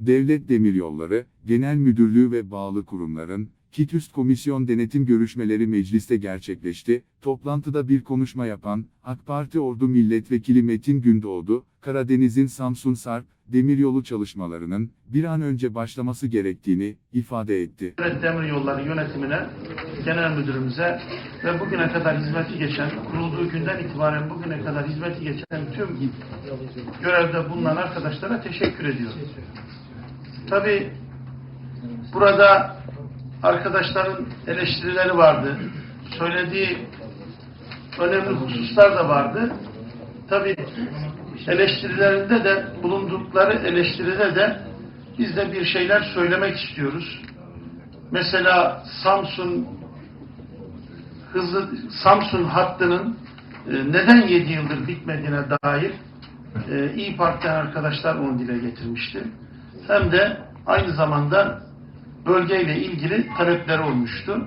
Devlet Demiryolları, Genel Müdürlüğü ve bağlı kurumların, KİT Üst Komisyon denetim görüşmeleri mecliste gerçekleşti. Toplantıda bir konuşma yapan, AK Parti Ordu Milletvekili Metin Gündoğdu, Karadeniz'in Samsun Sarp, demiryolu çalışmalarının bir an önce başlaması gerektiğini ifade etti. Devlet Demir Yolları yönetimine, genel müdürümüze ve bugüne kadar hizmeti geçen, kurulduğu günden itibaren bugüne kadar hizmeti geçen tüm görevde bulunan arkadaşlara teşekkür ediyorum. Tabi burada arkadaşların eleştirileri vardı. Söylediği önemli hususlar da vardı. Tabi eleştirilerinde de bulundukları eleştiride de biz de bir şeyler söylemek istiyoruz. Mesela Samsun hızlı Samsun hattının e, neden 7 yıldır bitmediğine dair e, İyi Parti'den arkadaşlar onu dile getirmişti. Hem de aynı zamanda bölgeyle ilgili talepleri olmuştu.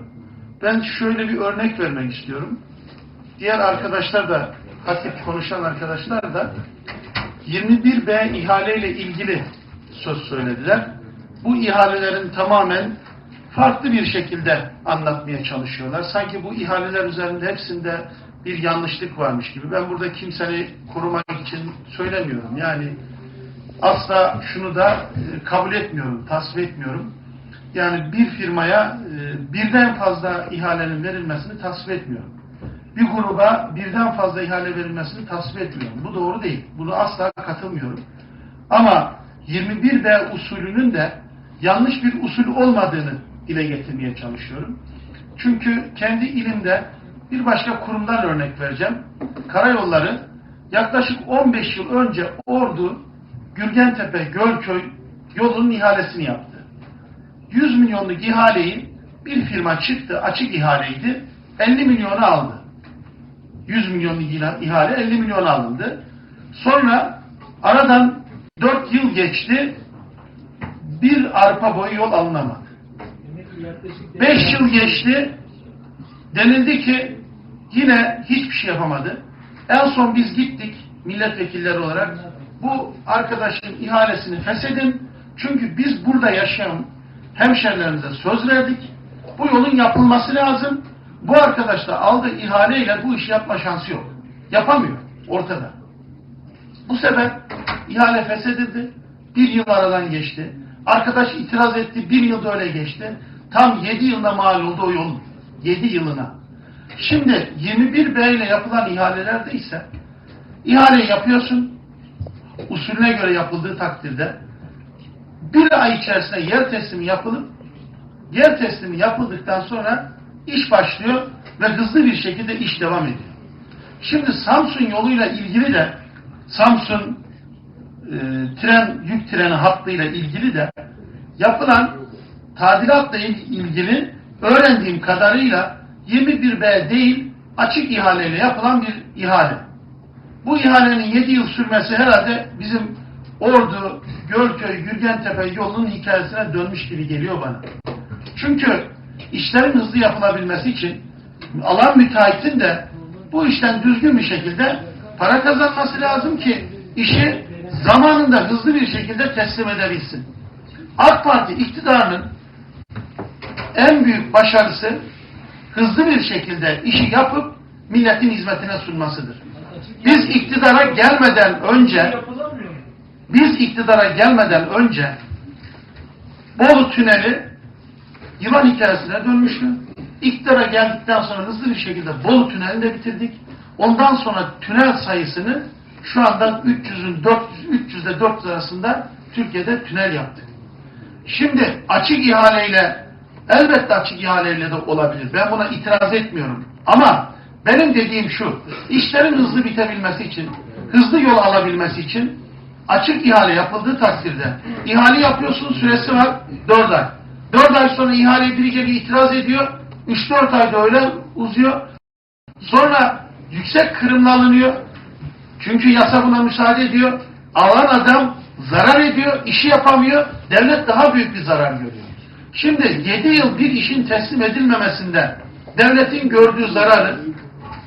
Ben şöyle bir örnek vermek istiyorum. Diğer arkadaşlar da hatip konuşan arkadaşlar da 21B ihaleyle ilgili söz söylediler. Bu ihalelerin tamamen farklı bir şekilde anlatmaya çalışıyorlar. Sanki bu ihaleler üzerinde hepsinde bir yanlışlık varmış gibi. Ben burada kimseni korumak için söylemiyorum. Yani asla şunu da e, kabul etmiyorum, tasvip etmiyorum. Yani bir firmaya e, birden fazla ihalenin verilmesini tasvip etmiyorum. Bir gruba birden fazla ihale verilmesini tasvip etmiyorum. Bu doğru değil. Bunu asla katılmıyorum. Ama 21B usulünün de yanlış bir usul olmadığını dile getirmeye çalışıyorum. Çünkü kendi ilimde bir başka kurumdan örnek vereceğim. Karayolları yaklaşık 15 yıl önce Ordu, Gürgentepe, Gölköy yolunun ihalesini yaptı. 100 milyonluk ihaleyi bir firma çıktı, açık ihaleydi, 50 milyonu aldı. 100 milyonluk ihale 50 milyon alındı. Sonra aradan 4 yıl geçti, bir arpa boyu yol alınamadı. 5 yıl geçti, denildi ki yine hiçbir şey yapamadı. En son biz gittik milletvekilleri olarak bu arkadaşın ihalesini feshedin. Çünkü biz burada yaşayan hemşerilerimize söz verdik. Bu yolun yapılması lazım. Bu arkadaş da aldığı ihaleyle bu işi yapma şansı yok. Yapamıyor. Ortada. Bu sefer ihale feshedildi. Bir yıl aradan geçti. Arkadaş itiraz etti. Bir yıl da öyle geçti. Tam yedi yılda mal oldu o yolun. Yedi yılına. Şimdi 21 B ile yapılan ihalelerde ise ihale yapıyorsun. Usulüne göre yapıldığı takdirde bir ay içerisinde yer teslimi yapılıp yer teslimi yapıldıktan sonra iş başlıyor ve hızlı bir şekilde iş devam ediyor. Şimdi Samsun yoluyla ilgili de Samsun e, tren yük treni hattıyla ilgili de yapılan tadilatla ilgili öğrendiğim kadarıyla 21B değil açık ihaleyle yapılan bir ihale. Bu ihalenin 7 yıl sürmesi herhalde bizim Ordu, Gölköy, Gürgentepe yolunun hikayesine dönmüş gibi geliyor bana. Çünkü işlerin hızlı yapılabilmesi için alan müteahhitin de bu işten düzgün bir şekilde para kazanması lazım ki işi zamanında hızlı bir şekilde teslim edebilsin. AK Parti iktidarının en büyük başarısı hızlı bir şekilde işi yapıp milletin hizmetine sunmasıdır. Biz iktidara gelmeden önce biz iktidara gelmeden önce Bolu Tüneli yılan hikayesine dönmüştü. İktidara geldikten sonra hızlı bir şekilde Bolu Tüneli'ni de bitirdik. Ondan sonra tünel sayısını şu anda 300'ün 400 300'de 400 arasında Türkiye'de tünel yaptık. Şimdi açık ihaleyle elbette açık ihaleyle de olabilir. Ben buna itiraz etmiyorum. Ama benim dediğim şu, işlerin hızlı bitebilmesi için, hızlı yol alabilmesi için açık ihale yapıldığı takdirde ihale yapıyorsun süresi var 4 ay. 4 ay sonra ihale birice bir itiraz ediyor. 3-4 ayda öyle uzuyor. Sonra yüksek kırımla alınıyor. Çünkü yasa buna müsaade ediyor. Alan adam zarar ediyor, işi yapamıyor. Devlet daha büyük bir zarar görüyor. Şimdi 7 yıl bir işin teslim edilmemesinde devletin gördüğü zararı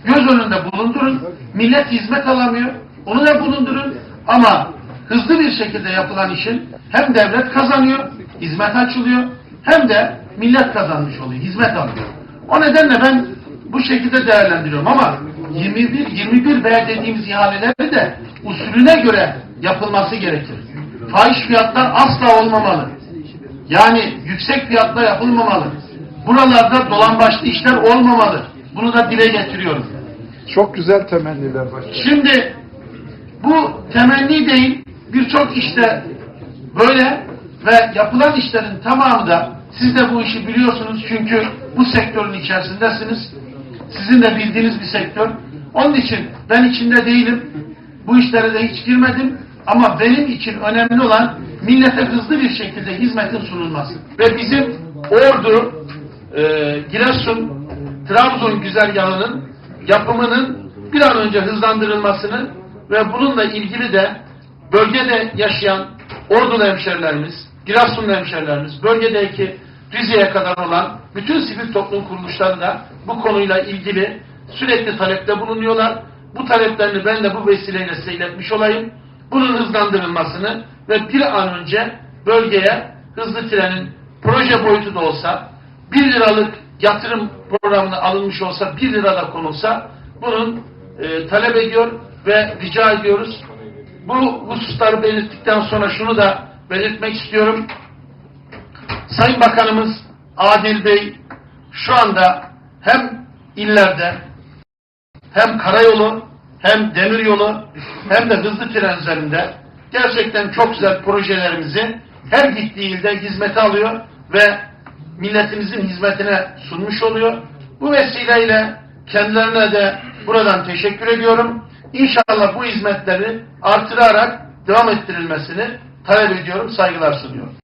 göz önünde bulundurun. Millet hizmet alamıyor. Onu da bulundurun. Ama hızlı bir şekilde yapılan işin hem devlet kazanıyor, hizmet açılıyor, hem de millet kazanmış oluyor, hizmet alıyor. O nedenle ben bu şekilde değerlendiriyorum ama 21 21 B dediğimiz ihaleleri de usulüne göre yapılması gerekir. Fahiş fiyatlar asla olmamalı. Yani yüksek fiyatla yapılmamalı. Buralarda dolambaçlı işler olmamalı. Bunu da dile getiriyorum. Çok güzel temenniler başkanım. Şimdi bu temenni değil birçok işte böyle ve yapılan işlerin tamamı da siz de bu işi biliyorsunuz çünkü bu sektörün içerisindesiniz. Sizin de bildiğiniz bir sektör. Onun için ben içinde değilim. Bu işlere de hiç girmedim. Ama benim için önemli olan millete hızlı bir şekilde hizmetin sunulması. Ve bizim Ordu, e, Giresun, Trabzon güzergahının yapımının bir an önce hızlandırılmasını ve bununla ilgili de bölgede yaşayan Ordulu hemşerilerimiz, Giresunlu hemşerilerimiz, bölgedeki Rize'ye kadar olan bütün sivil toplum kuruluşları da bu konuyla ilgili sürekli talepte bulunuyorlar. Bu taleplerini ben de bu vesileyle size iletmiş olayım. Bunun hızlandırılmasını ve bir an önce bölgeye hızlı trenin proje boyutu da olsa 1 liralık yatırım programına alınmış olsa 1 lira da konulsa bunun e, talep ediyor ve rica ediyoruz. Bu hususları belirttikten sonra şunu da belirtmek istiyorum. Sayın Bakanımız Adil Bey şu anda hem illerde hem karayolu hem demiryolu hem de hızlı tren üzerinde gerçekten çok güzel projelerimizi her gittiği ilde hizmete alıyor ve milletimizin hizmetine sunmuş oluyor. Bu vesileyle kendilerine de buradan teşekkür ediyorum. İnşallah bu hizmetleri artırarak devam ettirilmesini talep ediyorum, saygılar sunuyorum.